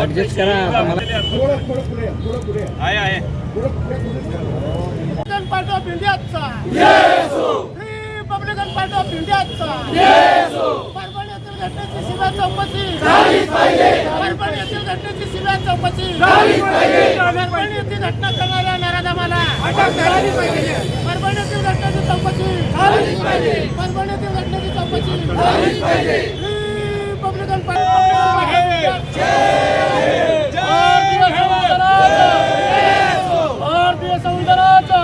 Adjust करा आहे आहे. ऑफ इंडियाचा रिपब्लिकन पार्ट ऑफ इंडियाचा परभणी घटनेची चौकशी घटनेची सीबीआय चौकशी परभणी येथील घटना करणाऱ्या नराधमाला परभणी येथील घटनेची चौकशी परभणी येथील घटनेची चौकशी रिपब्लिकन पार्टी भारतीय संविधानाचा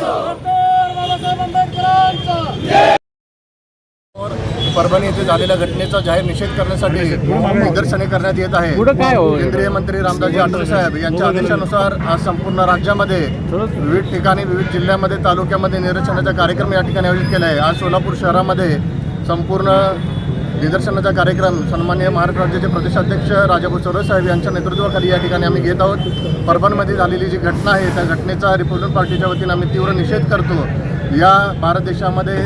डॉक्टर बाबासाहेब आंबेडकरांचा परभणी येथे झालेल्या घटनेचा जाहीर निषेध करण्यासाठी निदर्शने करण्यात येत आहे. हो? केंद्रीय मंत्री रामदासजी आठवले साहेब यांच्या आदेशानुसार आज संपूर्ण राज्यामध्ये विविध ठिकाणी विविध जिल्ह्यामध्ये तालुक्यामध्ये निदर्शनाचा कार्यक्रम या ठिकाणी आयोजित केला आहे. आज सोलापूर शहरामध्ये संपूर्ण निदर्शनाचा कार्यक्रम सन्माननीय महाराष्ट्र राज्याचे प्रदेशाध्यक्ष राजाभाऊ चौरे साहेब यांच्या नेतृत्वाखाली या ठिकाणी आम्ही घेत आहोत. परभणीमध्ये झालेली जी घटना आहे त्या घटनेचा रिपब्लिकन पार्टीच्या वतीनं आम्ही तीव्र निषेध करतो. या भारत देशामध्ये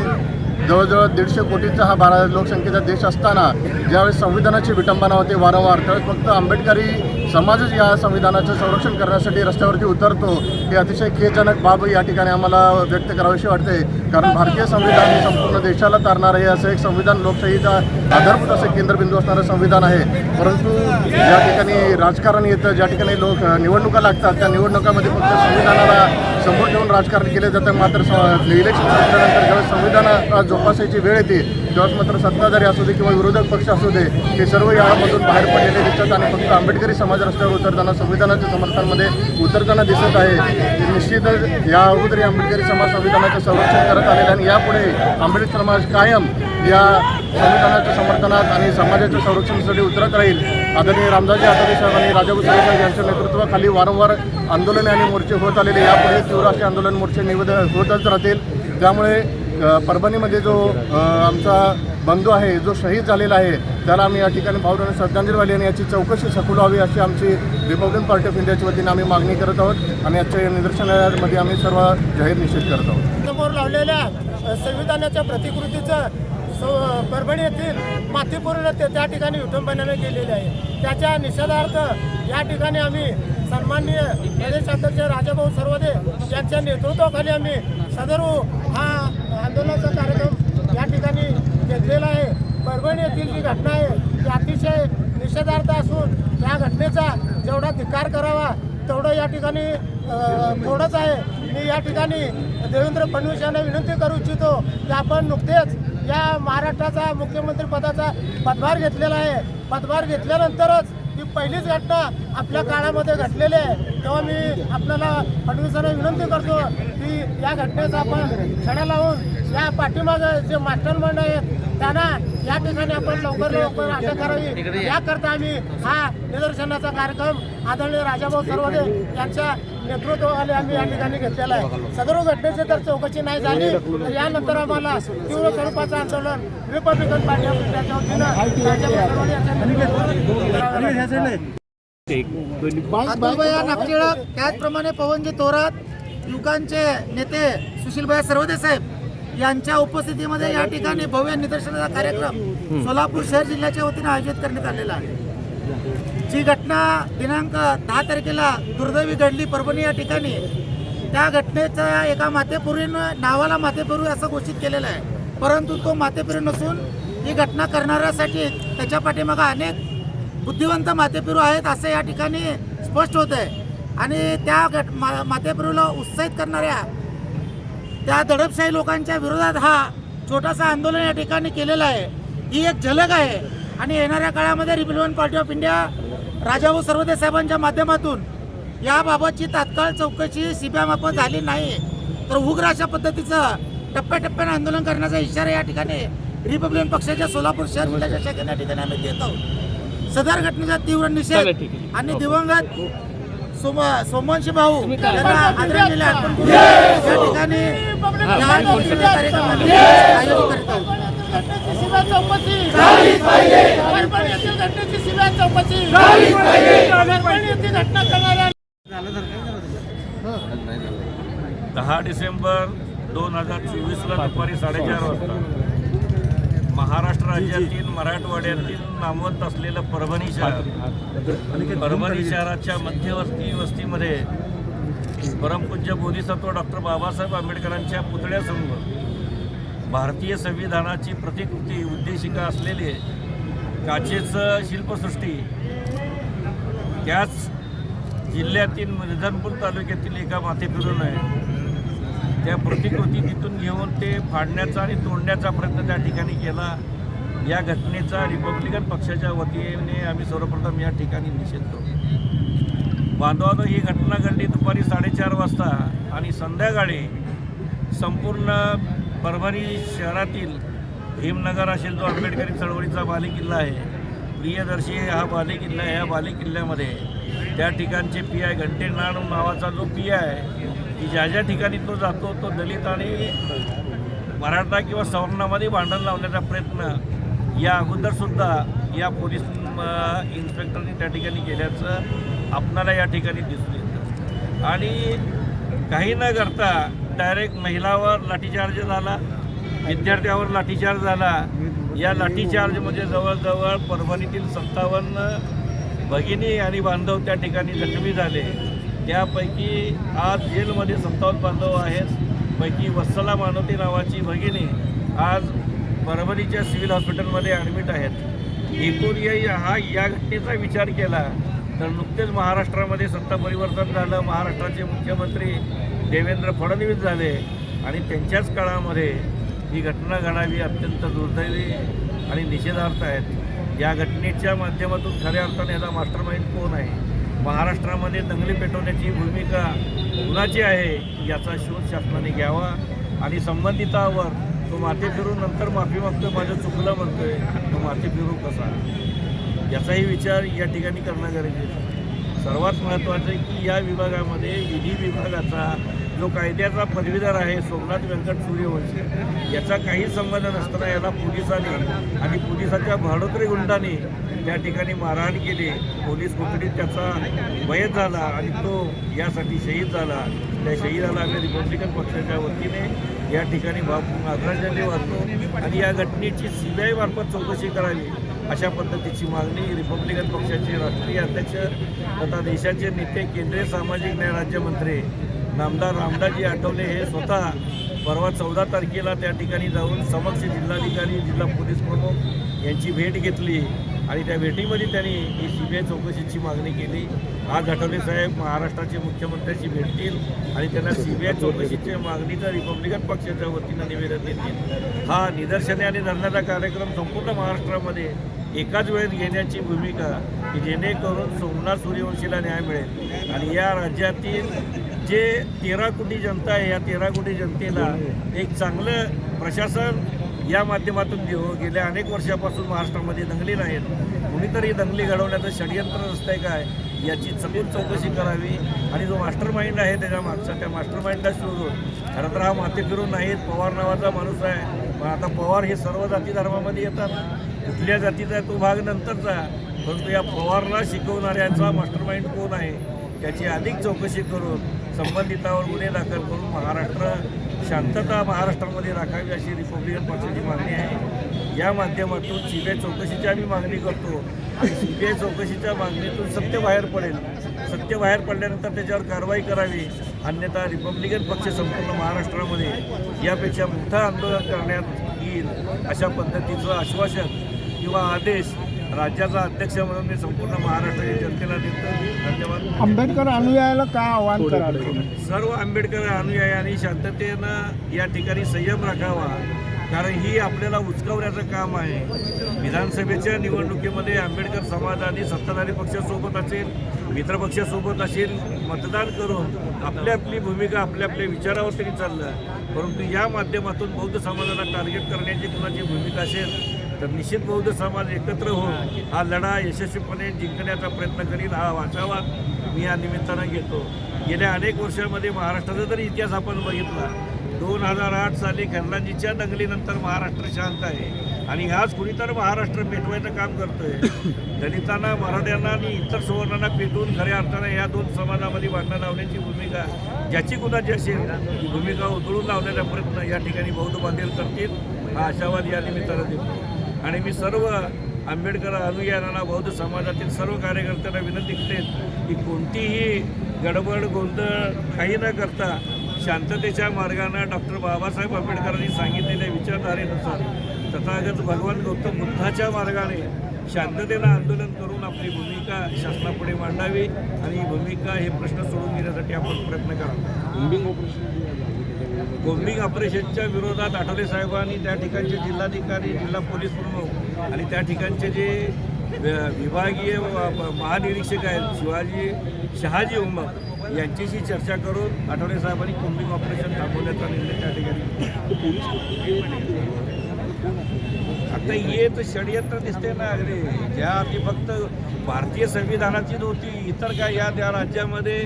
जवळजवळ दीडशे कोटीचा हा भारत लोकसंख्येचा देश असताना ज्यावेळेस संविधानाची विटंबना होते वारंवार त्यावेळेस फक्त आंबेडकरी समाजच या संविधानाचं संरक्षण करण्यासाठी रस्त्यावरती उतरतो ही अतिशय खेदजनक बाब या ठिकाणी आम्हाला व्यक्त करावीशी वाटते. कारण भारतीय संविधान हे संपूर्ण देशाला तारणार आहे असं एक संविधान लोकशाहीचा आधारभूत असं केंद्रबिंदू असणारं संविधान आहे. परंतु ज्या ठिकाणी राजकारण येतं ज्या ठिकाणी लोक निवडणुका लागतात त्या निवडणुकामध्ये फक्त संविधानाला समोर ठेवून राजकारण केले जातं मात्र स- इलेक्शन झाल्यानंतर ज्यावेळेस संविधान जोपासायची वेळ येते जॉर्ज मात्र सत्ताधारी असू दे किंवा विरोधक पक्ष असू दे हे सर्व यामधून बाहेर पडलेले दिसतात आणि फक्त आंबेडकरी समाज रस्त्यावर उतरताना संविधानाच्या समर्थनामध्ये उतरताना दिसत आहे. निश्चितच या अगोदर आंबेडकरी समाज संविधानाचं संरक्षण करत आलेला आणि यापुढे आंबेडकर समाज कायम या संविधानाच्या समर्थनात आणि समाजाच्या संरक्षणासाठी उतरत राहील. आदरणीय रामदासजी आठवले साहेब आणि राजाभाऊ साहेब यांच्या नेतृत्वाखाली वारंवार आंदोलने आणि मोर्चे होत आलेले यापुढे तीव्र असे आंदोलन मोर्चे निवेदन होतच राहतील. त्यामुळे परभणीमध्ये जो आमचा बंधू आहे जो शहीद झालेला आहे त्याला आम्ही या ठिकाणी भावना श्रद्धांजली वाहिली आणि याची चौकशी सखोल व्हावी अशी आमची रिपब्लिकन पार्टी ऑफ इंडियाच्या वतीने आम्ही मागणी करत आहोत आणि आजच्या या निदर्शनामध्ये आम्ही सर्व जाहीर निषेध करत आहोत. समोर लावलेल्या संविधानाच्या प्रतिकृतीचं सो परभणी येथील मातीपूर्ण ते त्या ठिकाणी विटंबनाने केलेले आहे. त्याच्या निषेधार्थ या ठिकाणी आम्ही सन्माननीय प्रदेशाध्यक्ष राजाभाऊ सर्वदे यांच्या नेतृत्वाखाली आम्ही सदर हा आंदोलनाचा कार्यक्रम या ठिकाणी घेतलेला आहे. परभणी येथील जी घटना आहे ती अतिशय निषेधार्थ असून या घटनेचा जेवढा धिक्कार करावा तेवढं या ठिकाणी थोडंच आहे. मी या ठिकाणी देवेंद्र फडणवीस यांना विनंती करू इच्छितो की आपण नुकतेच या महाराष्ट्राचा मुख्यमंत्री पदाचा पदभार घेतलेला आहे. पदभार घेतल्यानंतरच ही पहिलीच घटना आपल्या काळामध्ये घडलेली आहे. तेव्हा मी आपल्याला फडणवीसांना विनंती करतो की या घटनेचा आपण छडा लावून या पाठीमागं जे मास्टर मंड आहेत त्यांना या ठिकाणी आपण लवकर लवकर अटक करावी. याकरता आम्ही हा निदर्शनाचा कार्यक्रम आदरणीय राजाभाऊ सर्वदे यांच्या नेतृत्वाखाली आम्ही या ठिकाणी घेतलेला आहे. सदर घटनेची जर चौकशी नाही झाली तर यानंतर आम्हाला तीव्र स्वरूपाचं आंदोलन रिपब्लिकन पार्टी ऑफ इंडियाच्या वतीनं राजाभाऊ अतुलभैया नागटिळक त्याचप्रमाणे पवनजी थोरात युवकांचे नेते सुशीलभैया सर्वदे साहेब. यांच्या उपस्थितीमध्ये या ठिकाणी भव्य निदर्शनाचा कार्यक्रम सोलापूर शहर जिल्ह्याच्या वतीने आयोजित करण्यात आलेला आहे. जी घटना दिनांक दहा तारखेला दुर्दैवी घडली परभणी या ठिकाणी त्या घटनेचा एका मातेपूर्वीनं नावाला मातेपूर्वी असं घोषित केलेलं आहे. परंतु तो मातेपूर्वी नसून ही घटना करणाऱ्यासाठी त्याच्या पाठीमागं अनेक बुद्धिवंत मातेपिरू आहेत असं या ठिकाणी स्पष्ट होत आहे आणि त्या गट मा मातेपिरूला उत्साहित करणाऱ्या त्या दडपशाही लोकांच्या विरोधात हा छोटासा आंदोलन या ठिकाणी केलेलं आहे. ही एक झलक आहे. आणि येणाऱ्या काळामध्ये Republican Party of India Rajabhau Sarwade साहेबांच्या माध्यमातून याबाबतची तात्काळ चौकशी सीबीआयमार्फत झाली नाही. तर उग्र अशा पद्धतीचं टप्प्याटप्प्याने आंदोलन करण्याचा इशारा या ठिकाणी रिपब्लिकन पक्षाच्या सोलापूर शहर जिल्ह्याच्या शाखेने या ठिकाणी आम्ही देत. आहोत सदर घटनेचा तीव्र निषेध आणि दिवंगत सोम सोमवंशी भाऊ यांना आदरांजली अर्पण करून या ठिकाणी या निदर्शनाचा कार्यक्रम आयोजित करीत आहोत. दहा डिसेंबर दोन हजार चोवीसला दुपारी साडेचार वाजता. महाराष्ट्र राज्यातील मराठवाड्यातील नामवंत असलेलं परभणी शहर. परभणी शहराच्या मध्यवर्ती वस्तीमध्ये परमपूज्य बोधिसत्व डॉक्टर बाबासाहेब आंबेडकरांच्या पुतळ्यासमोर भारतीय संविधानाची प्रतिकृती उद्देशिका असलेले काचेचं शिल्पसृष्टी त्याच जिल्ह्यातील मिर्झनपूर तालुक्यातील एका माथे फिरून आहे त्या प्रतिकृती तिथून घेऊन ते फाडण्याचा आणि तोडण्याचा प्रयत्न त्या ठिकाणी केला. या घटनेचा रिपब्लिकन पक्षाच्या वतीने आम्ही सर्वप्रथम या ठिकाणी निषेध करतो. बांधवानं ही घटना घडली दुपारी साडेचार वाजता आणि संध्याकाळी संपूर्ण परभणी शहरातील भीमनगर असेल जो आंबेडकरी चळवळीचा बालेकिल्ला आहे. प्रियदर्शी हा बालेकिल्ला आहे. या बालेकिल्ल्यामध्ये त्या ठिकाणचे पी आय घंटेनाड नावाचा जो पी आय आहे की ज्या ज्या ठिकाणी तो जातो तो दलित आणि मराठा किंवा सवर्णामध्ये भांडण लावण्याचा प्रयत्न या अगोदरसुद्धा या पोलीस इन्स्पेक्टरनी त्या ठिकाणी केल्याचं आपणाला या ठिकाणी दिसून येतं. आणि काही न करता डायरेक्ट महिलावर लाठीचार्ज झाला विद्यार्थ्यावर लाठीचार्ज झाला. या लाठीचार्जमध्ये म्हणजे जवळजवळ परभणीतील सत्तावन्न भगिनी आणि बांधव त्या ठिकाणी जखमी झाले. त्यापैकी आज जेलमध्ये सत्तावन्न बांधव आहेत. पैकी वत्सला मानवती नावाची भगिनी आज परभणीच्या सिव्हिल हॉस्पिटलमध्ये ॲडमिट आहेत. एकूण या हा या घटनेचा विचार केला तर नुकतेच महाराष्ट्रामध्ये सत्ता परिवर्तन झालं. महाराष्ट्राचे मुख्यमंत्री देवेंद्र फडणवीस झाले आणि त्यांच्याच काळामध्ये ही घटना घडावी अत्यंत दुर्दैवी आणि निषेधार्थ आहेत. या घटनेच्या माध्यमातून खऱ्या अर्थाने याचा मास्टर माइंड कोण आहे? महाराष्ट्रामध्ये दंगली पेटवण्याची भूमिका कुणाची आहे याचा शोध शासनाने घ्यावा आणि संबंधितावर तो माथे फिरून नंतर माफी मागतोय माझं चुकलं म्हणतोय तो माथे फिरू कसा? याचाही विचार या ठिकाणी करणं गरजेचं सर्वात महत्त्वाचं आहे की या विभागामध्ये विधी विभागाचा जो कायद्याचा पदवीधर आहे सोमनाथ व्यंकट सूर्यवंशी याचा काही संबंध नसताना याला पोलिसांनी आणि पोलिसाच्या भाडोत्री गुंडांनी त्या ठिकाणी मारहाण केली. पोलीस कोठडीत त्याचा वयच झाला आणि तो यासाठी शहीद झाला. त्या शहीदाला आम्ही रिपब्लिकन पक्षाच्या वतीने या ठिकाणी भाव आदरांजली वाहतो आणि या घटनेची सी बी आयमार्फत चौकशी करावी अशा पद्धतीची मागणी रिपब्लिकन पक्षाचे राष्ट्रीय अध्यक्ष तथा देशाचे नेते केंद्रीय सामाजिक न्याय राज्यमंत्री नामदार रामदासजी आठवले हे स्वतः परवा चौदा तारखेला त्या ठिकाणी जाऊन समक्ष जिल्हाधिकारी जिल्हा पोलीस प्रमुख यांची भेट घेतली. आणि त्या भेटीमध्ये त्यांनी ही सी बी आय चौकशीची मागणी केली. आज आठवले साहेब महाराष्ट्राचे मुख्यमंत्र्यांची भेटतील आणि त्यांना सी बी आय चौकशीच्या मागणीचं रिपब्लिकन पक्षाच्या वतीनं निवेदन देतील. हा निदर्शने आणि धरण्याचा कार्यक्रम संपूर्ण महाराष्ट्रामध्ये एकाच वेळेत घेण्याची भूमिका की जेणेकरून सोमनाथ सूर्यवंशीला न्याय मिळेल. आणि या राज्यातील जे तेरा कोटी जनता आहे या तेरा कोटी जनतेला एक चांगलं प्रशासन या माध्यमातून घेऊ गेल्या अनेक वर्षापासून महाराष्ट्रामध्ये दंगली नाहीत. कुणीतरी दंगली घडवण्याचं षडयंत्र असतंय काय याची चकून चौकशी करावी. आणि जो मास्टर माइंड आहे त्याच्या मागचा त्या मास्टर माइंडला शोधून खरं तर हा माते फिरून नाहीत पवार नावाचा माणूस आहे. पण आता पवार हे सर्व जाती धर्मामध्ये येतात. कुठल्या जातीचा आहे तो भाग नंतरचा. परंतु या पवारला शिकवणाऱ्याचा मास्टर माइंड कोण आहे त्याची अधिक चौकशी करून संबंधितावर गुन्हे दाखल करून महाराष्ट्र शांतता महाराष्ट्रामध्ये राखावी अशी रिपब्लिकन पक्षाची मागणी आहे. या माध्यमातून सी बी आय चौकशीची आम्ही मागणी करतो. सी बी आय चौकशीच्या मागणीतून सत्य बाहेर पडेल. सत्य बाहेर पडल्यानंतर त्याच्यावर कारवाई करावी. अन्यथा रिपब्लिकन पक्ष संपूर्ण महाराष्ट्रामध्ये यापेक्षा मोठं आंदोलन करण्यात येईल अशा पद्धतीचं आश्वासन किंवा आदेश राज्याचा अध्यक्ष म्हणून मी संपूर्ण महाराष्ट्राच्या जनतेला देतो. धन्यवाद. आंबेडकर अनुयायाला काय आव्हान सर्व आंबेडकर अनुयायांनी शांततेनं या ठिकाणी संयम राखावा. कारण ही आपल्याला उचकवण्याचं काम आहे. विधानसभेच्या निवडणुकीमध्ये आंबेडकर समाजाने सत्ताधारी पक्षासोबत असेल मित्रपक्षासोबत असेल मतदान करून आपली आपली भूमिका आपल्या आपल्या विचारावर तरी चाललं. परंतु या माध्यमातून बौद्ध समाजाला टार्गेट करण्याची कुणाची भूमिका असेल तर निश्चित बौद्ध समाज एकत्र होऊन हा लढा यशस्वीपणे जिंकण्याचा प्रयत्न करील हा वाचावा मी या निमित्तानं घेतो. गेल्या अनेक वर्षामध्ये महाराष्ट्राचा जरी इतिहास आपण बघितला दोन हजार आठ साली खरलांजीच्या दंगलीनंतर महाराष्ट्र शांत आहे. आणि ह्याच कुणी तर महाराष्ट्र पेटवायचं काम करतोय. दलितांना मराठ्यांना आणि इतर सुवर्णांना पेटवून खऱ्या अर्थानं या दोन समाजामध्ये भांडणं लावण्याची भूमिका ज्याची कुणाची असेल ती भूमिका उधळून लावण्याचा प्रयत्न या ठिकाणी बौद्ध बांधेल करतील. हा आशावाद या निमित्तानं देतो. आणि मी सर्व आंबेडकर अनुयायांना बौद्ध समाजातील सर्व कार्यकर्त्यांना विनंती करेन की कोणतीही गडबड गोंधळ काही न करता शांततेच्या मार्गानं डॉक्टर बाबासाहेब आंबेडकरांनी सांगितलेल्या विचारधारेनुसार तथागत भगवान गौतम बुद्धाच्या मार्गाने शांततेनं आंदोलन करून आपली भूमिका शासनापुढे मांडावी आणि ही भूमिका हे प्रश्न सोडून घेण्यासाठी आपण प्रयत्न करावा. कोम्बिंग ऑपरेशनच्या विरोधात आठवले साहेबांनी त्या ठिकाणचे जिल्हाधिकारी जिल्हा पोलीस प्रमुख आणि त्या ठिकाणचे जे विभागीय महानिरीक्षक आहेत शिवाजी शहाजी उमर यांच्याशी चर्चा करून आठवले साहेबांनी कोम्बिंग ऑपरेशन थांबवण्याचा निर्णय त्या ठिकाणी आता येत तर षडयंत्र दिसते ना अगदी. ज्या आधी फक्त भारतीय संविधानाचीच होती इतर काय या त्या राज्यामध्ये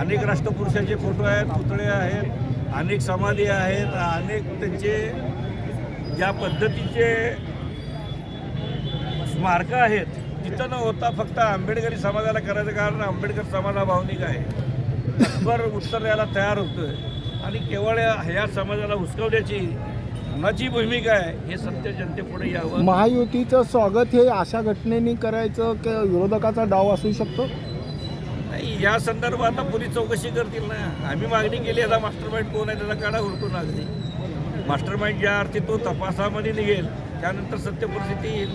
अनेक राष्ट्रपुरुषाचे फोटो आहेत पुतळे आहेत. अनेक समाधी आहेत अनेक त्यांचे ज्या पद्धतीचे स्मारकं आहेत तिथं न होता फक्त आंबेडकरी समाजाला करायचं कारण आंबेडकर समाज हा भावनिक आहे. तत्पर उत्तर द्यायला तयार होतोय. आणि केवळ ह्या समाजाला हुसकवण्याची कुणाची भूमिका आहे हे सत्य जनतेपुढे यावं. महायुतीचं स्वागत हे अशा घटनेने करायचं की विरोधकाचा डाव असू शकतो? या संदर्भात आता पोलीस चौकशी करतील ना. आम्ही मागणी केली आता मास्टर माइंड कोण आहे त्याचा काढा उरतो ना अगदी. मास्टर माइंड ज्या अर्थी तो तपासामध्ये निघेल त्यानंतर सत्य परिस्थिती येईल.